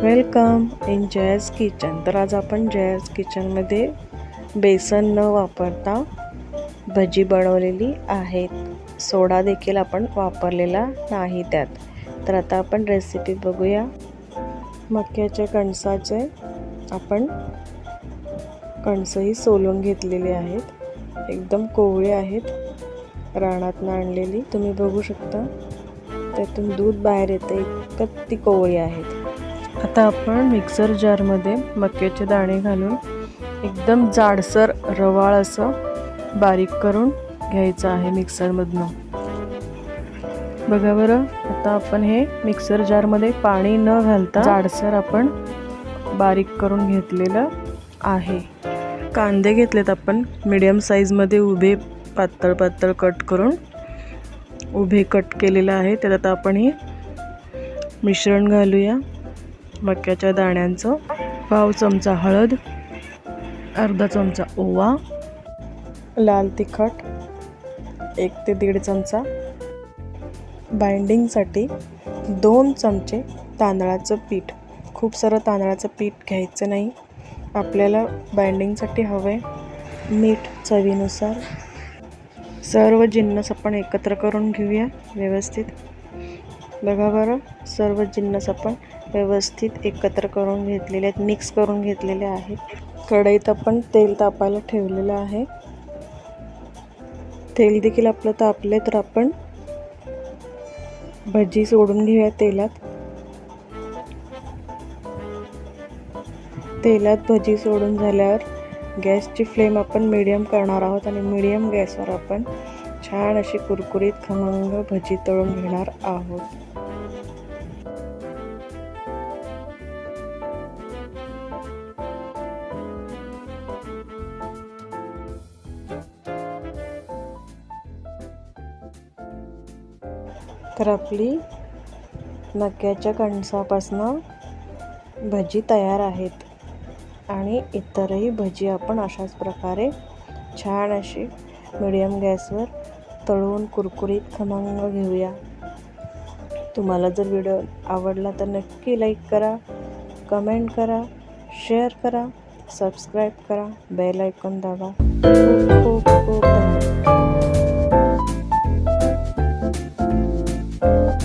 Welcome. In जयज kitchen. तर आज आपण जयज किचनमध्ये बेसन न वापरता भजी बनवलेली आहेत. सोडा देखील आपण वापरलेला नाही त्यात. तर आता आपण रेसिपी बघूया. मक्याच्या कणसाचे आपण कणसंही सोलून घेतलेले आहेत. एकदम कोवळे आहेत. रानातनं आणलेली. तुम्ही बघू शकता. त्यातून दूध बाहेर येतं. इतकं ती कोवळी आहेत. आता आपण मिक्सर जारमध्ये मक्याचे दाणे घालून एकदम जाडसर रवाळ असं बारीक करून घ्यायचं आहे मिक्सरमधनं बघा बरं आता आपण हे मिक्सर जारमध्ये पाणी न घालता जाडसर आपण बारीक करून घेतलेलं आहे. कांदे घेतलेत आपण मिडियम साईजमध्ये उभे पातळ पातळ कट करून उभे कट केलेलं आहे. त्यात आता आपण हे मिश्रण घालूया. मक्याच्या दाण्यांचं. पाव चमचा हळद. अर्धा चमचा ओवा. लाल तिखट. एक ते दीड चमचा. बाइंडिंगसाठी दोन चमचे तांदळाचं पीठ. खूप सारं तांदळाचं पीठ घ्यायचं नाही. आपल्याला बाइंडिंगसाठी हवं आहे मीठ चवीनुसार. सर्व जिन्नस आपण एकत्र करून घेऊया व्यवस्थित. बघा बरं सर्व जिन्नस आपण व्यवस्थित एकत्र करून घेतलेले आहेत मिक्स करून घेतलेले आहेत. कढईत आपण तेल तापायला ठेवलेलं आहे. तेल देखील आपलं तापले तर आपण भजी सोडून घेऊया तेलात. तेलात भजी सोडून झाल्यावर गॅसची फ्लेम आपण मिडियम करणार आहोत आणि मिडियम गॅसवर आपण छान अशी कुरकुरीत खमंग भजी तळून घेणार आहोत. तर आपली मक्याच्या कणसापासनं भजी तयार आहेत. आणि इतरही भजी आपण अशाच प्रकारे छान अशी मिडियम गॅसवर तळून कुरकुरीत खमंग घेऊया. तुम्हाला जर व्हिडिओ आवडला तर नक्की लाईक करा कमेंट करा शेअर करा सबस्क्राईब करा बेल आयकॉन दाबा. खूप खूप खूप धन्यवाद.